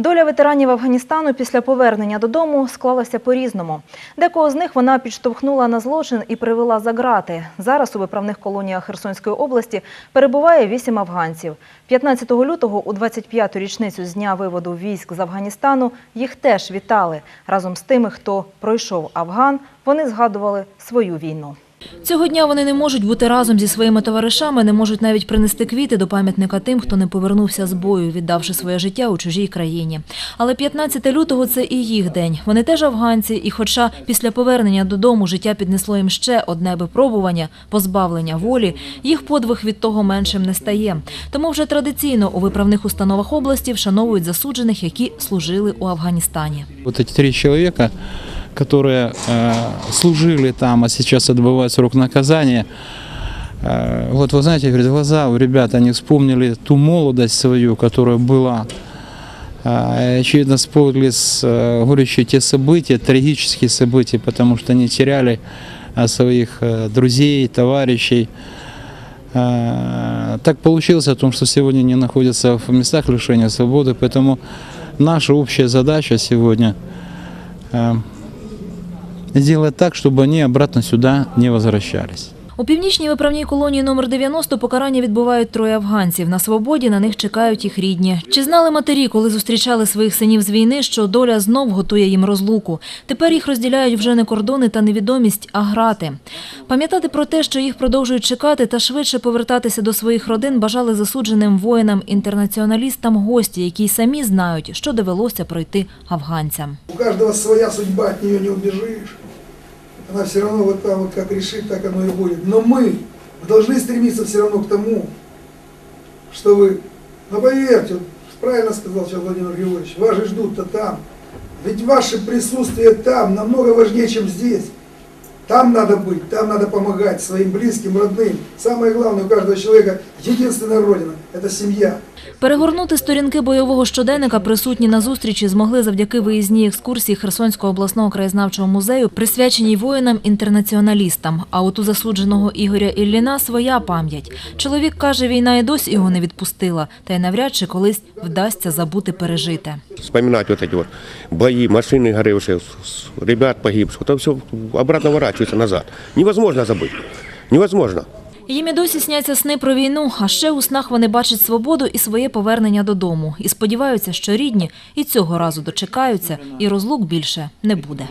Доля ветеранів Афганістану після повернення додому склалася по-різному. Декого з них вона підштовхнула на злочин і привела за ґрати. Зараз у виправних колоніях Херсонської області перебуває вісім афганців. 15 лютого, у 25-ту річницю з дня виводу військ з Афганістану, їх теж вітали. Разом з тими, хто пройшов Афган, вони згадували свою війну. Цього дня вони не можуть бути разом зі своїми товаришами, не можуть навіть принести квіти до пам'ятника тим, хто не повернувся з бою, віддавши своє життя у чужій країні. Але 15 лютого – це і їх день. Вони теж афганці, і хоча після повернення додому життя піднесло їм ще одне випробування – позбавлення волі, їх подвиг від того меншим не стає. Тому вже традиційно у виправних установах області вшановують засуджених, які служили у Афганістані. Вот эти три человека, которые э, служили там, а сейчас отбывают срок наказания, э, вот вы знаете, перед глаза у ребят, они вспомнили ту молодость свою, которая была. Э, очевидно, вспомнили с э, горечью те события, трагические события, потому что они теряли э, своих э, друзей, товарищей. Э, Так получилось о том, что сегодня они находятся в местах лишения свободы, поэтому наша общая задача сегодня э, сделать так, чтобы они обратно сюда не возвращались. У північній виправній колонії номер 90 покарання відбувають троє афганців. На свободі на них чекають їх рідні. Чи знали матері, коли зустрічали своїх синів з війни, що доля знов готує їм розлуку? Тепер їх розділяють вже не кордони та невідомість, а грати. Пам'ятати про те, що їх продовжують чекати та швидше повертатися до своїх родин бажали засудженим воїнам-інтернаціоналістам гості, які самі знають, що довелося пройти афганцям. У каждого своя судьба, от нее не убежишь. Она все равно вот там вот как решит, так оно и будет. Но мы должны стремиться все равно к тому, что вы, ну поверьте, правильно сказал сейчас Владимир Григорьевич, вас же ждут-то там. Ведь ваше присутствие там намного важнее, чем здесь. Там надо быть, там надо помогать своим близким, родным. Самое главное у каждого человека единственная родина – это семья. Перегорнути сторінки бойового щоденника присутні на зустрічі змогли завдяки виїзній екскурсії Херсонського обласного краєзнавчого музею, присвяченій воїнам-інтернаціоналістам. А от у засудженого Ігоря Ілліна своя пам'ять. Чоловік каже, війна і досі його не відпустила, та й навряд чи колись вдасться забути пережите. вспоминать вот эти вот бои, машины горевшие, с- с- ребят погибших, это все обратно ворачивается назад. Невозможно забыть. Невозможно. Їм і досі сняться сни про війну, а ще у снах вони бачать свободу і своє повернення додому. І сподіваються, що рідні і цього разу дочекаються, і розлук більше не буде.